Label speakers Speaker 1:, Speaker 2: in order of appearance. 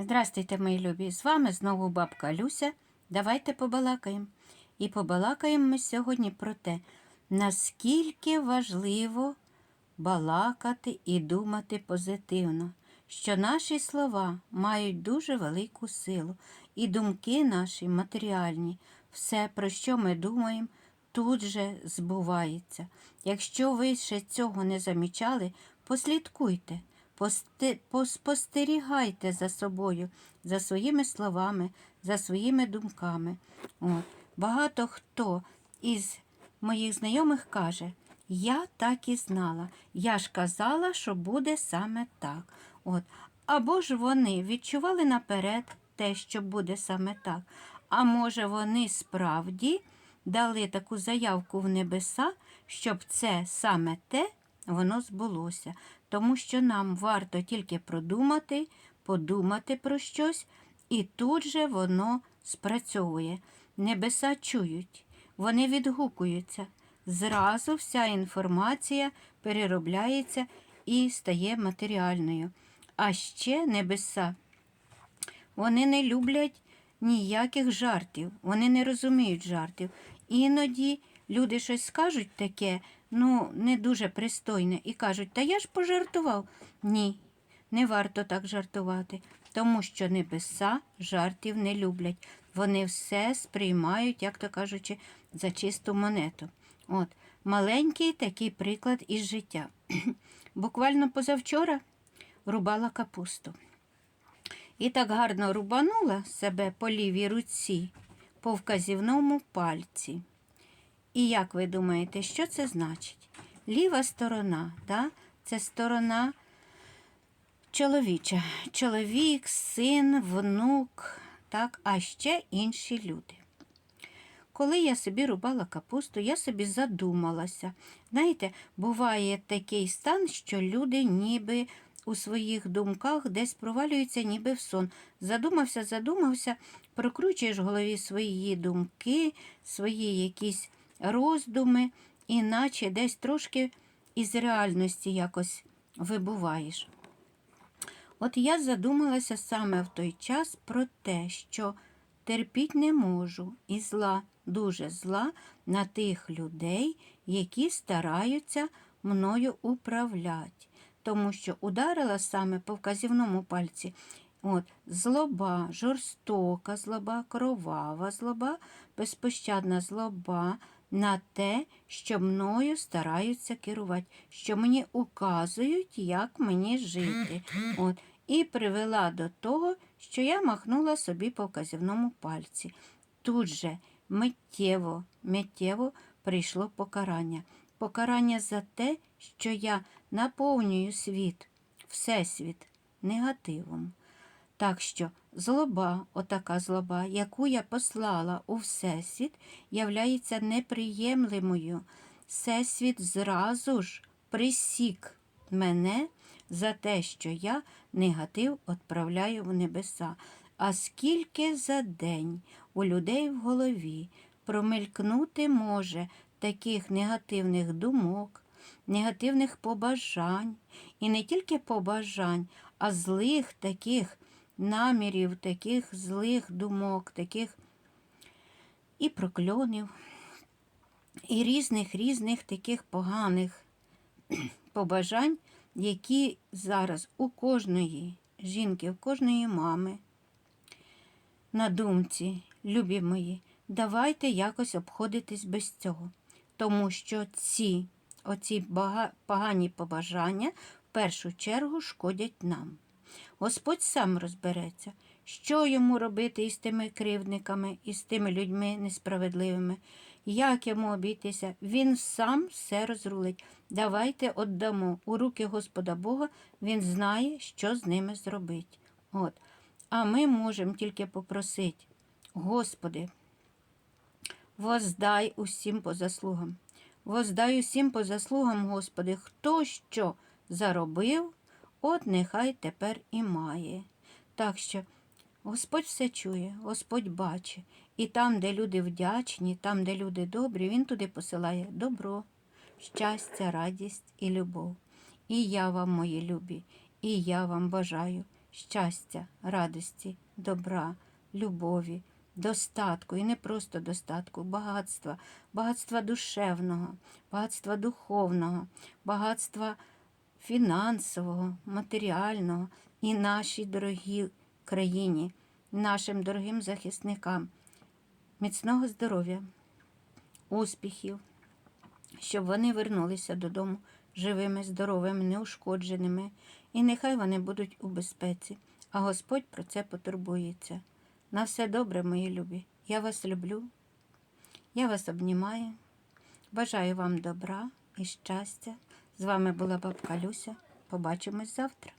Speaker 1: Здрастуйте, мої любі! З вами знову бабка Люся. Давайте побалакаємо. І побалакаємо ми сьогодні про те, наскільки важливо балакати і думати позитивно, що наші слова мають дуже велику силу, і думки наші матеріальні, все, про що ми думаємо, тут же збувається. Якщо ви ще цього не замічали, послідкуйте. Поспостерігайте за собою, за своїми словами, за своїми думками. От. Багато хто із моїх знайомих каже, я так і знала, я ж казала, що буде саме так. От. Або ж вони відчували наперед те, що буде саме так. А може, вони справді дали таку заявку в небеса, щоб це саме те воно збулося, тому що нам варто тільки продумати, подумати про щось, і тут же воно спрацьовує. Небеса чують, вони відгукуються. Зразу вся інформація переробляється і стає матеріальною. А ще небеса вони не люблять ніяких жартів, вони не розуміють жартів. Іноді люди щось скажуть таке, ну, не дуже пристойне, і кажуть, та я ж пожартував. Ні, не варто так жартувати, тому що небеса жартів не люблять. Вони все сприймають, як то кажучи, за чисту монету. От, маленький такий приклад із життя. Буквально позавчора рубала капусту. І так гарно рубанула себе по лівій руці, по вказівному пальці. І як ви думаєте, що це значить? Ліва сторона, да? це сторона чоловіча. Чоловік, син, внук, так? а ще інші люди. Коли я собі рубала капусту, я собі задумалася. Знаєте, буває такий стан, що люди ніби у своїх думках десь провалюються ніби в сон. Задумався, задумався, прокручуєш в голові свої думки, свої якісь роздуми, іначе десь трошки із реальності якось вибуваєш. От я задумалася саме в той час про те, що терпіть не можу і зла, дуже зла на тих людей, які стараються мною управляти. Тому що ударила саме по вказівному пальці от, злоба, жорстока злоба, кровава злоба, безпощадна злоба на те, що мною стараються керувати, що мені указують, як мені жити. От, і привела до того, що я махнула собі по вказівному пальці. Тут же миттєво, миттєво прийшло покарання. Покарання за те, що я наповнюю світ, всесвіт негативом. Так що злоба, отака злоба, яку я послала у Всесвіт, являється неприємлимою. Всесвіт зразу ж присік мене за те, що я негатив відправляю в небеса. А скільки за день у людей в голові промелькнути може таких негативних думок, негативних побажань, і не тільки побажань, а злих таких намірів, таких злих думок, таких і прокльонів, і різних різних таких поганих побажань, які зараз у кожної жінки, у кожної мами на думці, любі мої, давайте якось обходитись без цього. Тому що ці оці погані побажання в першу чергу шкодять нам. Господь сам розбереться, що йому робити із тими кривдниками, із тими людьми несправедливими, як йому обійтися. Він сам все розрулить. Давайте віддамо у руки Господа Бога, він знає, що з ними зробить. От. А ми можемо тільки попросити, Господи, воздай усім по заслугам. Воздай усім по заслугам, Господи, хто що заробив, от нехай тепер і має. Так що Господь все чує, Господь бачить. І там, де люди вдячні, там, де люди добрі, Він туди посилає добро, щастя, радість і любов. І я вам, мої любі, і я вам бажаю щастя, радості, добра, любові, достатку, і не просто достатку, багатства, багатства душевного, багатства духовного, багатства фінансового, матеріального і нашій дорогій країні, нашим дорогим захисникам, міцного здоров'я, успіхів, щоб вони вернулися додому живими, здоровими, неушкодженими, і нехай вони будуть у безпеці, а Господь про це потурбується. На все добре, мої любі. Я вас люблю, я вас обнімаю, бажаю вам добра і щастя. З вами була бабка Люся. Побачимось завтра.